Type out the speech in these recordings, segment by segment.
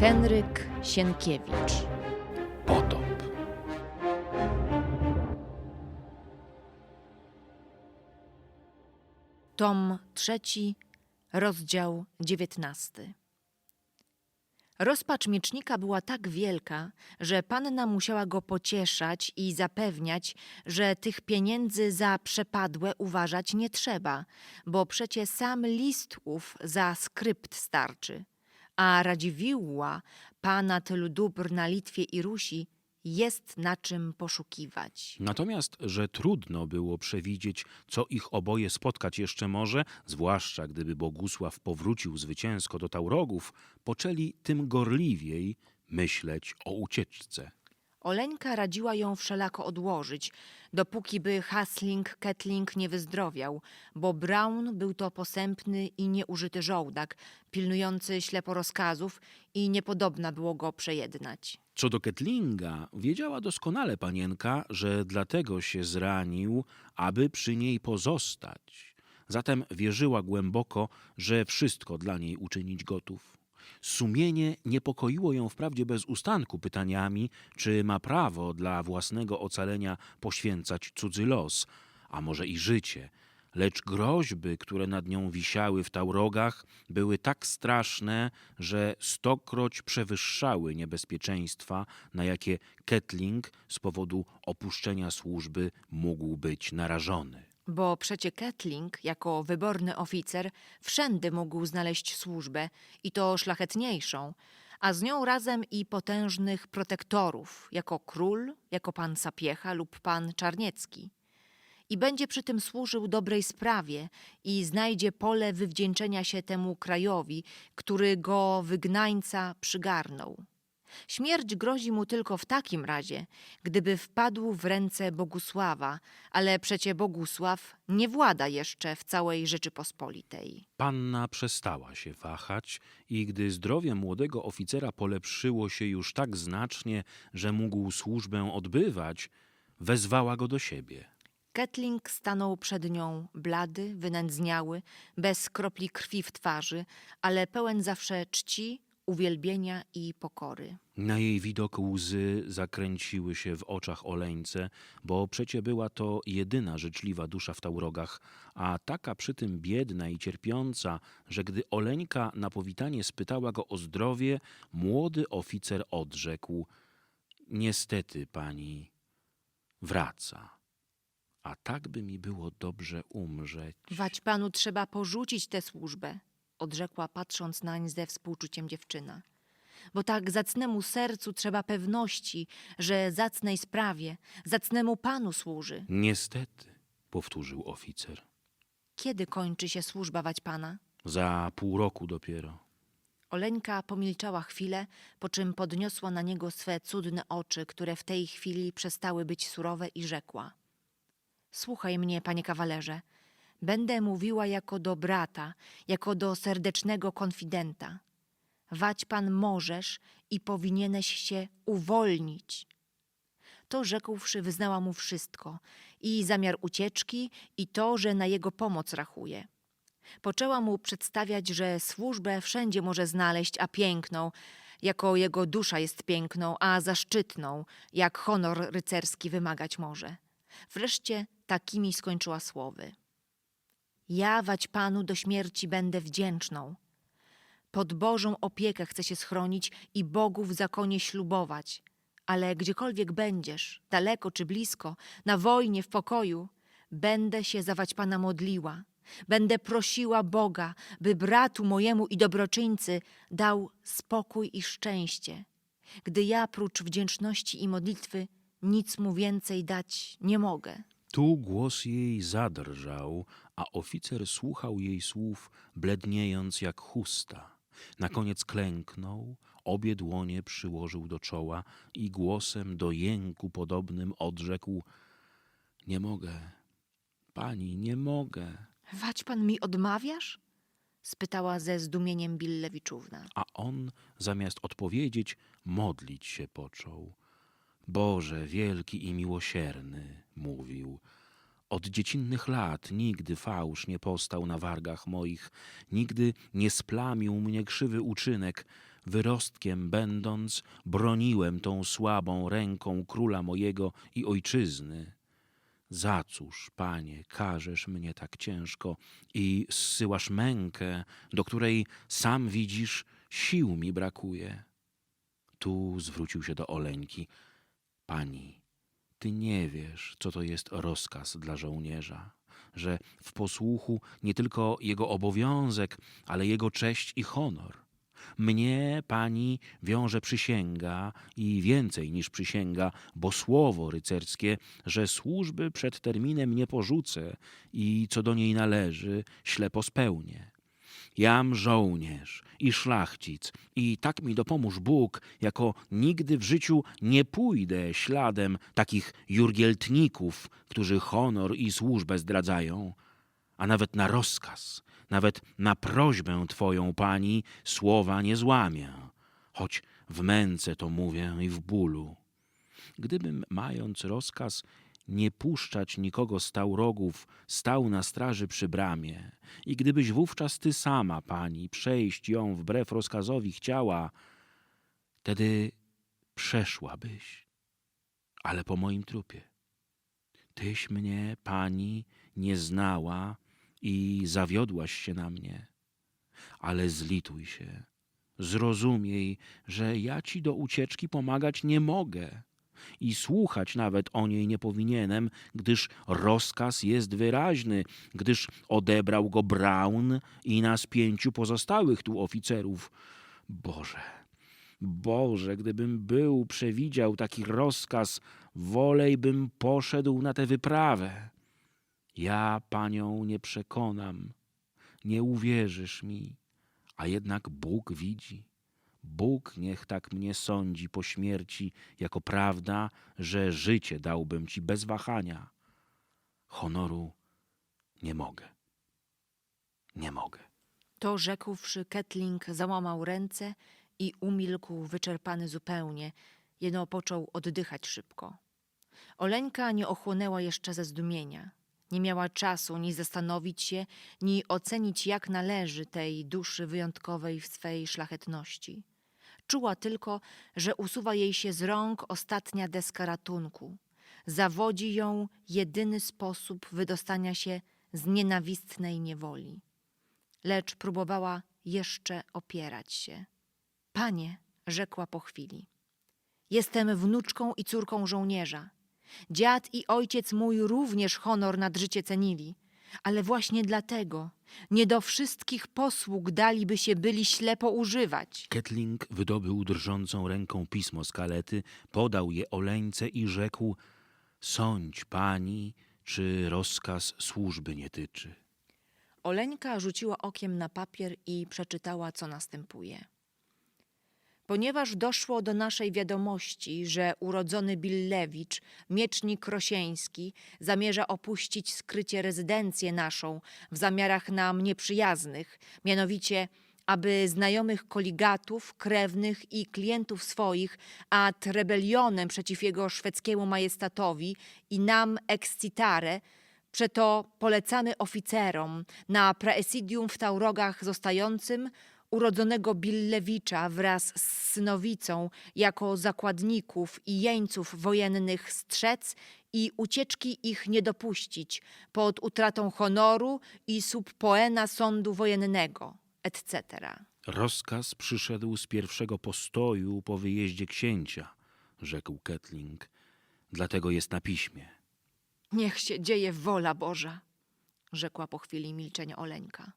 Henryk Sienkiewicz. Potop. Tom trzeci, rozdział dziewiętnasty. Rozpacz miecznika była tak wielka, że panna musiała go pocieszać i zapewniać, że tych pieniędzy za przepadłe uważać nie trzeba, bo przecie sam list ów za skrypt starczy. A Radziwiłła, pana tylu dóbr na Litwie i Rusi, jest na czym poszukiwać. Natomiast, że trudno było przewidzieć, co ich oboje spotkać jeszcze może, zwłaszcza gdyby Bogusław powrócił zwycięsko do Taurogów, poczęli tym gorliwiej myśleć o ucieczce. Oleńka radziła ją wszelako odłożyć, dopóki by Hasling Ketling nie wyzdrowiał, bo Brown był to posępny i nieużyty żołdak, pilnujący ślepo rozkazów i niepodobna było go przejednać. Co do Ketlinga, wiedziała doskonale panienka, że dlatego się zranił, aby przy niej pozostać. Zatem wierzyła głęboko, że wszystko dla niej uczynić gotów. Sumienie niepokoiło ją wprawdzie bez ustanku pytaniami, czy ma prawo dla własnego ocalenia poświęcać cudzy los, a może i życie, lecz groźby, które nad nią wisiały w taurogach, były tak straszne, że stokroć przewyższały niebezpieczeństwa, na jakie Ketling z powodu opuszczenia służby mógł być narażony. Bo przecie Ketling, jako wyborny oficer, wszędy mógł znaleźć służbę i to szlachetniejszą, a z nią razem i potężnych protektorów, jako król, jako pan Sapiecha lub pan Czarniecki. I będzie przy tym służył dobrej sprawie i znajdzie pole wywdzięczenia się temu krajowi, który go wygnańca przygarnął. Śmierć grozi mu tylko w takim razie, gdyby wpadł w ręce Bogusława, ale przecie Bogusław nie włada jeszcze w całej Rzeczypospolitej. Panna przestała się wahać i gdy zdrowie młodego oficera polepszyło się już tak znacznie, że mógł służbę odbywać, wezwała go do siebie. Ketling stanął przed nią, blady, wynędzniały, bez kropli krwi w twarzy, ale pełen zawsze czci, uwielbienia i pokory. Na jej widok łzy zakręciły się w oczach Oleńce, bo przecie była to jedyna życzliwa dusza w Taurogach, a taka przy tym biedna i cierpiąca, że gdy Oleńka na powitanie spytała go o zdrowie, młody oficer odrzekł: Niestety, pani, wraca. A tak by mi było dobrze umrzeć. Wać panu trzeba porzucić tę służbę, odrzekła patrząc nań ze współczuciem dziewczyna. Bo tak zacnemu sercu trzeba pewności, że zacnej sprawie, zacnemu panu służy. Niestety, powtórzył oficer. Kiedy kończy się służba wać pana? Za pół roku dopiero. Oleńka pomilczała chwilę, po czym podniosła na niego swe cudne oczy, które w tej chwili przestały być surowe i rzekła. Słuchaj mnie, panie kawalerze. Będę mówiła jako do brata, jako do serdecznego konfidenta. Wać pan możesz i powinieneś się uwolnić. To rzekłszy, wyznała mu wszystko i zamiar ucieczki, i to, że na jego pomoc rachuje. Poczęła mu przedstawiać, że służbę wszędzie może znaleźć, a piękną, jako jego dusza jest piękną, a zaszczytną, jak honor rycerski wymagać może. Wreszcie takimi skończyła słowy. Ja wać panu do śmierci będę wdzięczną. Pod Bożą opiekę chcę się schronić i Bogu w zakonie ślubować. Ale gdziekolwiek będziesz, daleko czy blisko, na wojnie, w pokoju, będę się zawać pana modliła. Będę prosiła Boga, by bratu mojemu i dobroczyńcy dał spokój i szczęście, gdy ja prócz wdzięczności i modlitwy nic mu więcej dać nie mogę. Tu głos jej zadrżał, a oficer słuchał jej słów, bledniejąc jak chusta. Na koniec klęknął, obie dłonie przyłożył do czoła i głosem do jęku podobnym odrzekł: Nie mogę, pani, nie mogę. Wać pan mi odmawiasz? spytała ze zdumieniem Billewiczówna. A on, zamiast odpowiedzieć, modlić się począł. Boże, wielki i miłosierny, mówił, Od dziecinnych lat nigdy fałsz nie postał na wargach moich, nigdy nie splamił mnie krzywy uczynek. Wyrostkiem będąc, broniłem tą słabą ręką króla mojego i ojczyzny. Za cóż, panie, karzesz mnie tak ciężko i zsyłasz mękę, do której sam widzisz, sił mi brakuje. Tu zwrócił się do Oleńki. Pani, ty nie wiesz, co to jest rozkaz dla żołnierza, że w posłuchu nie tylko jego obowiązek, ale jego cześć i honor. Mnie, pani, wiąże przysięga i więcej niż przysięga, bo słowo rycerskie, że służby przed terminem nie porzucę i co do niej należy, ślepo spełnię. Jam żołnierz i szlachcic. I tak mi dopomóż Bóg, jako nigdy w życiu nie pójdę śladem takich jurgieltników, którzy honor i służbę zdradzają, a nawet na rozkaz, nawet na prośbę Twoją, Pani, słowa nie złamię, choć w męce to mówię i w bólu. Gdybym, mając rozkaz, nie puszczać nikogo z taurogów, stał na straży przy bramie, i gdybyś wówczas ty sama, pani, przejść ją wbrew rozkazowi chciała, wtedy przeszłabyś, ale po moim trupie. Tyś mnie, pani, nie znała i zawiodłaś się na mnie, ale zlituj się, zrozumiej, że ja ci do ucieczki pomagać nie mogę i słuchać nawet o niej nie powinienem, gdyż rozkaz jest wyraźny, gdyż odebrał go Brown i nas pięciu pozostałych tu oficerów. Boże, Boże, gdybym był, przewidział taki rozkaz, wolej bym poszedł na tę wyprawę. Ja panią nie przekonam, nie uwierzysz mi, a jednak Bóg widzi. Bóg niech tak mnie sądzi po śmierci, jako prawda, że życie dałbym ci bez wahania. Honoru nie mogę. Nie mogę. To rzekłszy, Ketling załamał ręce i umilkł wyczerpany zupełnie, jeno począł oddychać szybko. Oleńka nie ochłonęła jeszcze ze zdumienia. Nie miała czasu ni zastanowić się, ni ocenić jak należy tej duszy wyjątkowej w swej szlachetności. Czuła tylko, że usuwa jej się z rąk ostatnia deska ratunku. Zawodzi ją jedyny sposób wydostania się z nienawistnej niewoli. Lecz próbowała jeszcze opierać się. Panie, rzekła po chwili, jestem wnuczką i córką żołnierza. Dziad i ojciec mój również honor nad życie cenili, ale właśnie dlatego nie do wszystkich posług daliby się byli ślepo używać. Ketling wydobył drżącą ręką pismo z kalety, podał je Oleńce i rzekł: Sądź, pani, czy rozkaz służby nie tyczy. Oleńka rzuciła okiem na papier i przeczytała, co następuje. Ponieważ doszło do naszej wiadomości, że urodzony Billewicz, miecznik Krosieński, zamierza opuścić skrycie rezydencję naszą w zamiarach nam nieprzyjaznych, mianowicie aby znajomych koligatów, krewnych i klientów swoich ad rebelionem przeciw jego szwedzkiemu majestatowi i nam excitare, Przeto polecamy oficerom na praesidium w Taurogach zostającym urodzonego Billewicza wraz z synowicą jako zakładników i jeńców wojennych strzec i ucieczki ich nie dopuścić pod utratą honoru i sub poena sądu wojennego, etc. Rozkaz przyszedł z pierwszego postoju po wyjeździe księcia, rzekł Ketling. Dlatego jest na piśmie. Niech się dzieje wola Boża, rzekła po chwili milczenia Oleńka.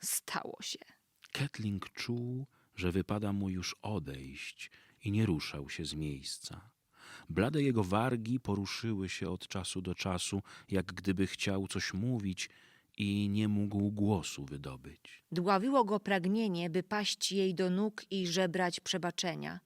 Stało się. Ketling czuł, że wypada mu już odejść i nie ruszał się z miejsca. Blade jego wargi poruszyły się od czasu do czasu, jak gdyby chciał coś mówić i nie mógł głosu wydobyć. Dławiło go pragnienie, by paść jej do nóg i żebrać przebaczenia.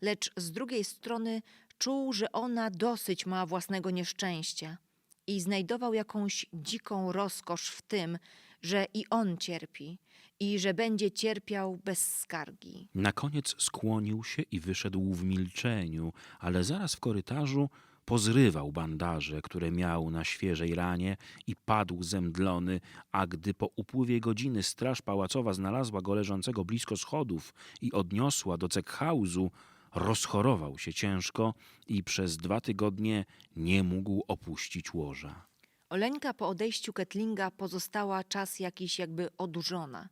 Lecz z drugiej strony czuł, że ona dosyć ma własnego nieszczęścia i znajdował jakąś dziką rozkosz w tym, że i on cierpi i że będzie cierpiał bez skargi. Na koniec skłonił się i wyszedł w milczeniu, ale zaraz w korytarzu pozrywał bandaże, które miał na świeżej ranie i padł zemdlony, a gdy po upływie godziny straż pałacowa znalazła go leżącego blisko schodów i odniosła do cekhausu, rozchorował się ciężko i przez dwa tygodnie nie mógł opuścić łoża. Oleńka po odejściu Ketlinga pozostała czas jakiś jakby odurzona.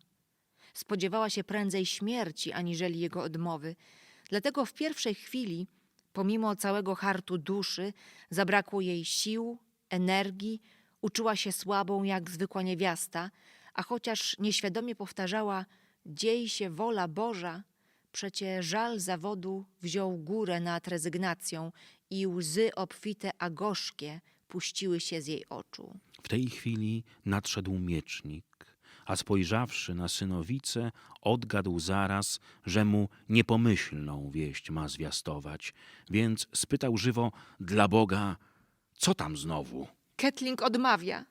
Spodziewała się prędzej śmierci, aniżeli jego odmowy. Dlatego w pierwszej chwili, pomimo całego hartu duszy, zabrakło jej sił, energii, uczyła się słabą jak zwykła niewiasta, a chociaż nieświadomie powtarzała dziej się wola Boża, przecie żal zawodu wziął górę nad rezygnacją i łzy obfite a gorzkie puściły się z jej oczu. W tej chwili nadszedł miecznik, a spojrzawszy na synowicę, odgadł zaraz, że mu niepomyślną wieść ma zwiastować, więc spytał żywo, dla Boga, co tam znowu? Ketling odmawia,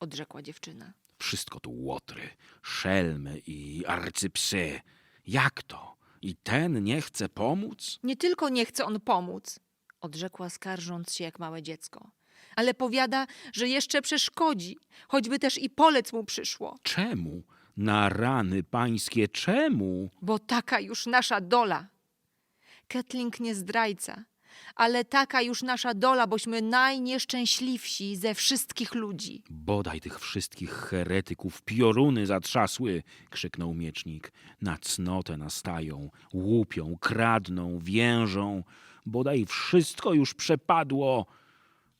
odrzekła dziewczyna. Wszystko tu łotry, szelmy i arcypsy. Jak to? I ten nie chce pomóc? Nie tylko nie chce on pomóc, odrzekła skarżąc się jak małe dziecko, ale powiada, że jeszcze przeszkodzi, choćby też i polec mu przyszło, Czemu? Na rany pańskie, czemu? bo taka już nasza dola. Ketling nie zdrajca, ale taka już nasza dola, bośmy najnieszczęśliwsi ze wszystkich ludzi. Bodaj tych wszystkich heretyków pioruny zatrzasły, krzyknął miecznik. Na cnotę nastają, łupią, kradną, więżą. Bodaj wszystko już przepadło.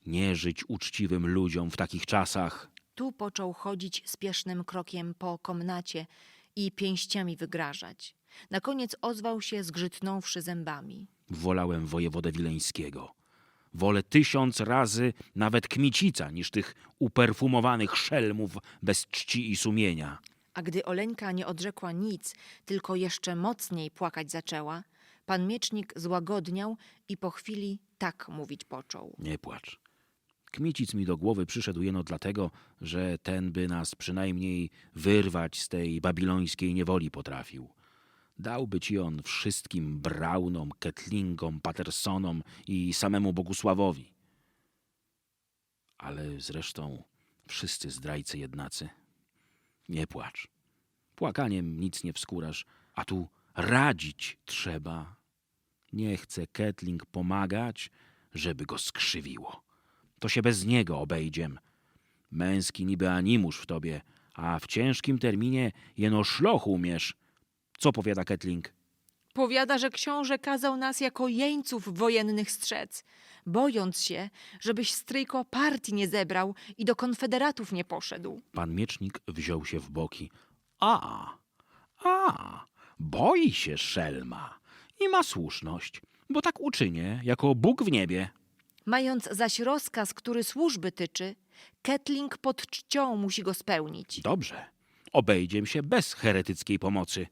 Nie żyć uczciwym ludziom w takich czasach. Tu począł chodzić spiesznym krokiem po komnacie i pięściami wygrażać. Na koniec ozwał się, zgrzytnąwszy zębami. Wolałem wojewodę wileńskiego. Wolę tysiąc razy nawet kmicica niż tych uperfumowanych szelmów bez czci i sumienia. A gdy Oleńka nie odrzekła nic, tylko jeszcze mocniej płakać zaczęła, pan miecznik złagodniał i po chwili tak mówić począł. Nie płacz. Kmicic mi do głowy przyszedł jeno dlatego, że ten by nas przynajmniej wyrwać z tej babilońskiej niewoli potrafił. Dałby ci on wszystkim Braunom, Ketlingom, Pattersonom i samemu Bogusławowi. Ale zresztą wszyscy zdrajcy jednacy. Nie płacz. Płakaniem nic nie wskórasz, a tu radzić trzeba. Nie chce Ketling pomagać, żeby go skrzywiło. To się bez niego obejdziem. Męski niby animusz w tobie, a w ciężkim terminie jeno szloch umiesz. Co powiada Ketling? Powiada, że książę kazał nas jako jeńców wojennych strzec, bojąc się, żebyś stryjko partii nie zebrał i do konfederatów nie poszedł. Pan miecznik wziął się w boki. A, a, boi się szelma. I ma słuszność, bo tak uczynię, jako Bóg w niebie. Mając zaś rozkaz, który służby tyczy, Ketling pod czcią musi go spełnić. Dobrze, obejdziem się bez heretyckiej pomocy.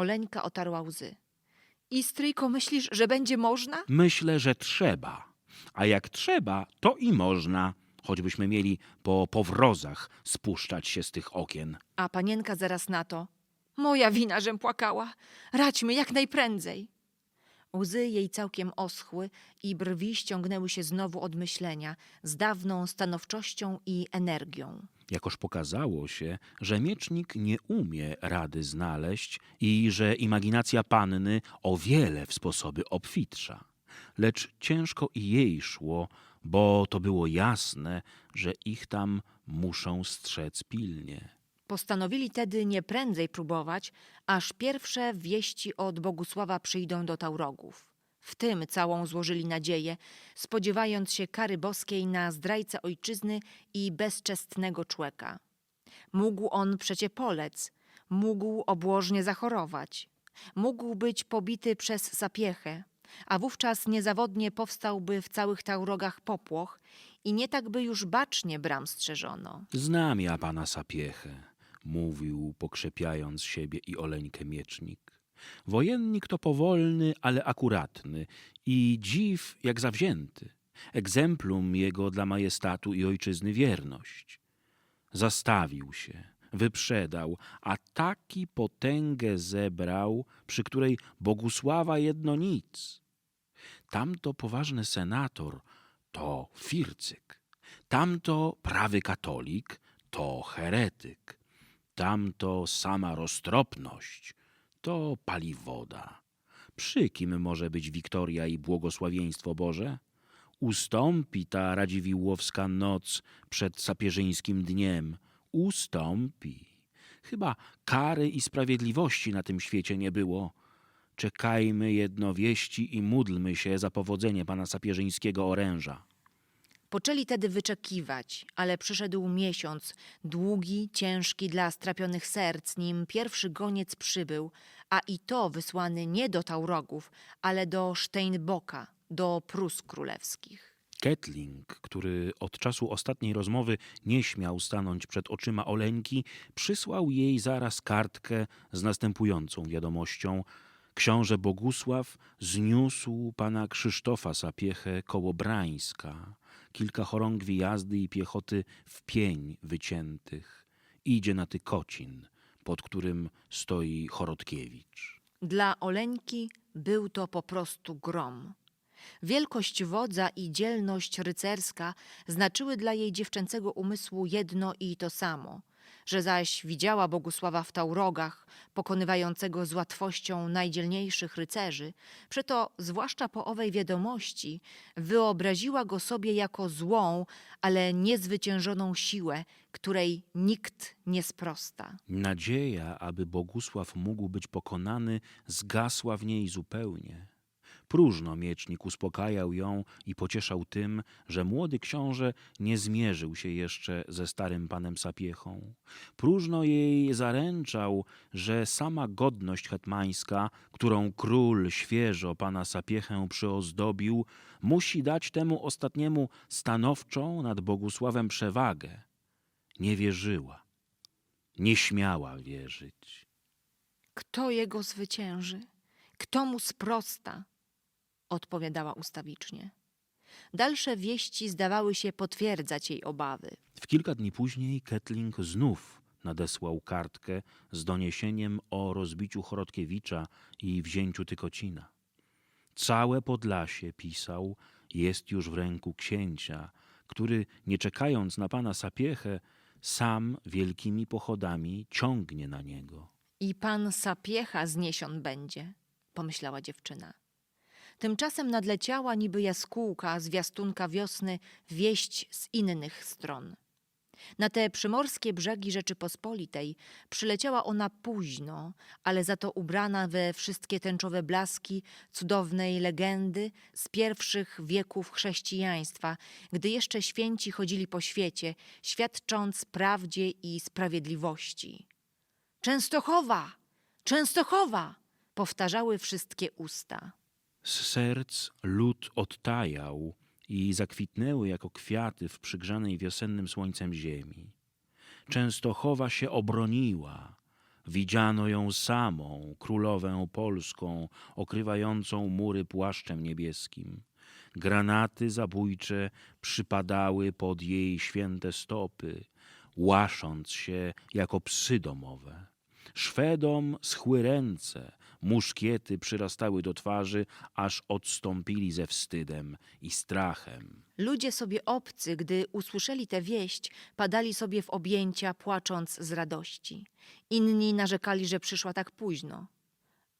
Oleńka otarła łzy. I stryjko myślisz, że będzie można? Myślę, że trzeba. A jak trzeba, to i można, choćbyśmy mieli po powrozach spuszczać się z tych okien. A panienka zaraz na to. Moja wina, żem płakała. Radźmy jak najprędzej. Łzy jej całkiem oschły i brwi ściągnęły się znowu od myślenia, z dawną stanowczością i energią. Jakoż pokazało się, że miecznik nie umie rady znaleźć i że imaginacja panny o wiele w sposoby obfitsza. Lecz ciężko i jej szło, bo to było jasne, że ich tam muszą strzec pilnie. Postanowili tedy nie prędzej próbować, aż pierwsze wieści od Bogusława przyjdą do Taurogów. W tym całą złożyli nadzieję, spodziewając się kary boskiej na zdrajcę ojczyzny i bezczestnego człeka. Mógł on przecie polec, mógł obłożnie zachorować, mógł być pobity przez sapiechę, a wówczas niezawodnie powstałby w całych Taurogach popłoch i nie tak by już bacznie bram strzeżono. Znam ja pana Sapiechę, mówił, pokrzepiając siebie i Oleńkę miecznik. Wojennik to powolny, ale akuratny i dziw jak zawzięty. Egzemplum jego dla majestatu i ojczyzny wierność. Zastawił się, wyprzedał, a taki potęgę zebrał, przy której Bogusława jedno nic. Tamto poważny senator to fircyk. Tamto prawy katolik, to heretyk. Tamto sama roztropność, to paliwoda. Przy kim może być Wiktoria i błogosławieństwo Boże? Ustąpi ta radziwiłłowska noc przed sapieżyńskim dniem. Ustąpi. Chyba kary i sprawiedliwości na tym świecie nie było. Czekajmy jednowieści i módlmy się za powodzenie pana sapieżyńskiego oręża. Poczęli tedy wyczekiwać, ale przyszedł miesiąc, długi, ciężki dla strapionych serc, nim pierwszy goniec przybył, a i to wysłany nie do Taurogów, ale do Steinbocka, do Prus królewskich. Ketling, który od czasu ostatniej rozmowy nie śmiał stanąć przed oczyma Oleńki, przysłał jej zaraz kartkę z następującą wiadomością. Książę Bogusław zniósł pana Krzysztofa Sapiechę koło Brańska. Kilka chorągwi jazdy i piechoty w pień wyciętych. Idzie na Tykocin, pod którym stoi Chorodkiewicz. Dla Oleńki był to po prostu grom. Wielkość wodza i dzielność rycerska znaczyły dla jej dziewczęcego umysłu jedno i to samo, że zaś widziała Bogusława w Taurogach, pokonywającego z łatwością najdzielniejszych rycerzy, przeto, zwłaszcza po owej wiadomości, wyobraziła go sobie jako złą, ale niezwyciężoną siłę, której nikt nie sprosta. Nadzieja, aby Bogusław mógł być pokonany, zgasła w niej zupełnie. Próżno miecznik uspokajał ją i pocieszał tym, że młody książę nie zmierzył się jeszcze ze starym panem Sapiechą. Próżno jej zaręczał, że sama godność hetmańska, którą król świeżo pana Sapiechę przyozdobił, musi dać temu ostatniemu stanowczą nad Bogusławem przewagę. Nie wierzyła, nie śmiała wierzyć. Kto jego zwycięży? Kto mu sprosta? Odpowiadała ustawicznie. Dalsze wieści zdawały się potwierdzać jej obawy. W kilka dni później Ketling znów nadesłał kartkę z doniesieniem o rozbiciu Chorodkiewicza i wzięciu Tykocina. Całe Podlasie, pisał, jest już w ręku księcia, który, nie czekając na pana Sapiechę, sam wielkimi pochodami ciągnie na niego. I pan Sapiecha zniesion będzie, pomyślała dziewczyna. Tymczasem nadleciała niby jaskółka, zwiastunka wiosny, wieść z innych stron. Na te przymorskie brzegi Rzeczypospolitej przyleciała ona późno, ale za to ubrana we wszystkie tęczowe blaski cudownej legendy z pierwszych wieków chrześcijaństwa, gdy jeszcze święci chodzili po świecie, świadcząc prawdzie i sprawiedliwości. Częstochowa! Częstochowa! powtarzały wszystkie usta. Z serc lód odtajał i zakwitnęły jako kwiaty w przygrzanej wiosennym słońcem ziemi. Częstochowa się obroniła. Widziano ją samą, królowę polską, okrywającą mury płaszczem niebieskim. Granaty zabójcze przypadały pod jej święte stopy, łasząc się jako psy domowe. Szwedom schły ręce, muszkiety przyrastały do twarzy, aż odstąpili ze wstydem i strachem. Ludzie sobie obcy, gdy usłyszeli tę wieść, padali sobie w objęcia, płacząc z radości. Inni narzekali, że przyszła tak późno.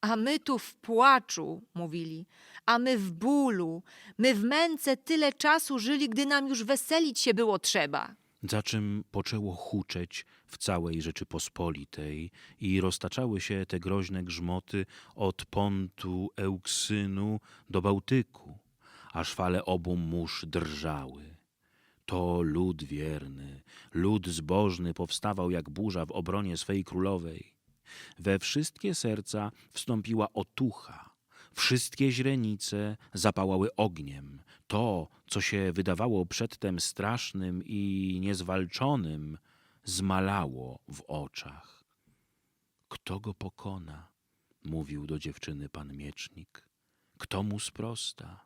A my tu w płaczu, mówili, a my w bólu, my w męce tyle czasu żyli, gdy nam już weselić się było trzeba. Za czym poczęło huczeć w całej Rzeczypospolitej i roztaczały się te groźne grzmoty od Pontu Euksynu do Bałtyku, aż fale obu mórz drżały. To lud wierny, lud zbożny powstawał jak burza w obronie swej królowej. We wszystkie serca wstąpiła otucha, wszystkie źrenice zapałały ogniem. To, co się wydawało przedtem strasznym i niezwalczonym, zmalało w oczach. Kto go pokona? mówił do dziewczyny pan miecznik. Kto mu sprosta?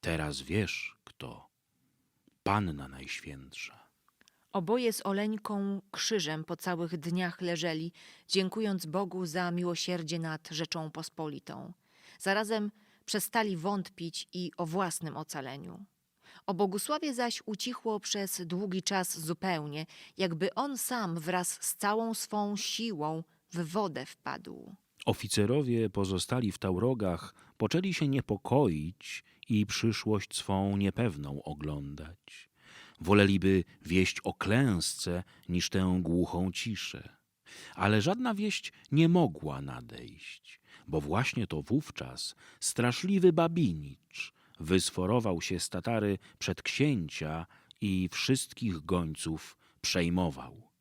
Teraz wiesz kto. Panna Najświętsza. Oboje z Oleńką krzyżem po całych dniach leżeli, dziękując Bogu za miłosierdzie nad Rzeczą Pospolitą. Zarazem przestali wątpić i o własnym ocaleniu. O Bogusławie zaś ucichło przez długi czas zupełnie, jakby on sam wraz z całą swą siłą w wodę wpadł. Oficerowie pozostali w Taurogach poczęli się niepokoić i przyszłość swą niepewną oglądać. Woleliby wieść o klęsce niż tę głuchą ciszę. Ale żadna wieść nie mogła nadejść, bo właśnie to wówczas straszliwy Babinicz wysforował się z Tatary przed księcia i wszystkich gońców przejmował.